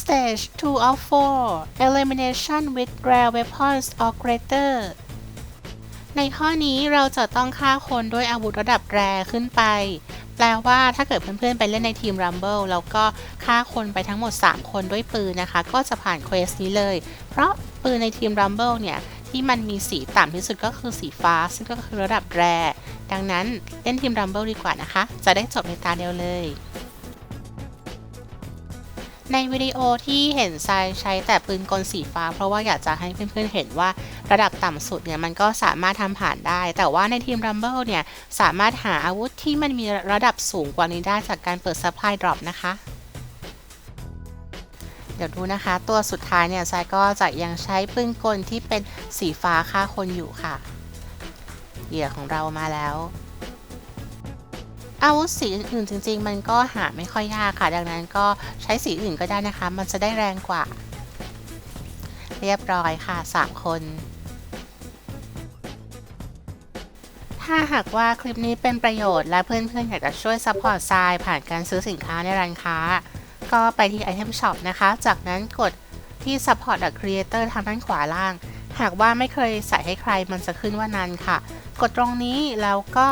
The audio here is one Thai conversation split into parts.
Stage 2 of 4 Elimination with rare weapons or greater ในข้อนี้เราจะต้องฆ่าคนด้วยอาวุธระดับแรขึ้นไป แปลว่าถ้าเกิดเพื่อนๆ ไปเล่นในทีม Rumble แล้วก็ฆ่าคนไปทั้งหมด 3 คนด้วยปืนนะคะ ก็จะผ่านเควสนี้เลย เพราะปืนในทีม Rumble เนี่ย ที่มันมีสีต่ำที่สุดก็คือสีฟ้า ซึ่งก็คือระดับแรดังนั้นเล่นทีม Rumble ดีกว่านะคะ จะได้จบในตาเดียวเลย ในวิดีโอที่เห็นทรายใช้แต่ปืนกลสีฟ้า เพราะว่าอยากจะให้เพื่อนๆเห็นว่าระดับต่ำสุดเนี่ยมันก็สามารถทำผ่านได้ แต่ว่าในทีม Rumble เนี่ยสามารถหาอาวุธที่มันมีระดับสูงกว่านี้ได้จากการเปิด Supply Drop นะคะเดี๋ยวดูนะคะ ตัวสุดท้ายเนี่ยทรายก็จะยังใช้ปืนกลที่เป็นสีฟ้าฆ่าคนอยู่ค่ะเหยื่อของเรามาแล้ว อาวุธสีอื่นๆจริง ๆ มันก็หาไม่ค่อยยากค่ะ ดังนั้นก็ใช้สีอื่นก็ได้นะคะ มันจะได้แรงกว่า เรียบร้อยค่ะ 3 คน ถ้าหากว่าคลิปนี้เป็นประโยชน์และเพื่อนๆ อยากจะช่วยซัพพอร์ตทรายผ่านการซื้อสินค้าในร้านค้า ก็ไปที่ Item Shop นะคะ จากนั้นกดที่ Support the Creator ทางด้านขวาล่าง หากว่าไม่เคยใส่ให้ใครมันจะขึ้นว่านันค่ะ กดตรงนี้แล้วก็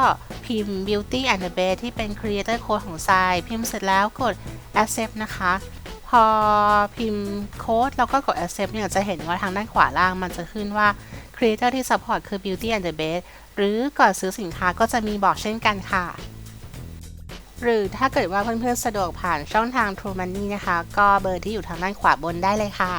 พิมพ์ Beauty and the Beast ที่เป็น Creator Code ของทรายพิมพ์เสร็จแล้วกด Accept นะคะ พอพิมพ์โค้ดแล้วก็กด Accept เนี่ยจะเห็นว่าทางด้านขวาล่างมันจะขึ้นว่า Creator ที่ Support คือ Beauty and the Beast หรือก่อนซื้อสินค้าก็จะมีบอกเช่นกันค่ะ หรือถ้าเกิดว่าเพื่อนๆสะดวกผ่านช่องทาง True Money นะคะ ก็เบอร์ที่อยู่ทางด้านขวาบนได้เลยค่ะ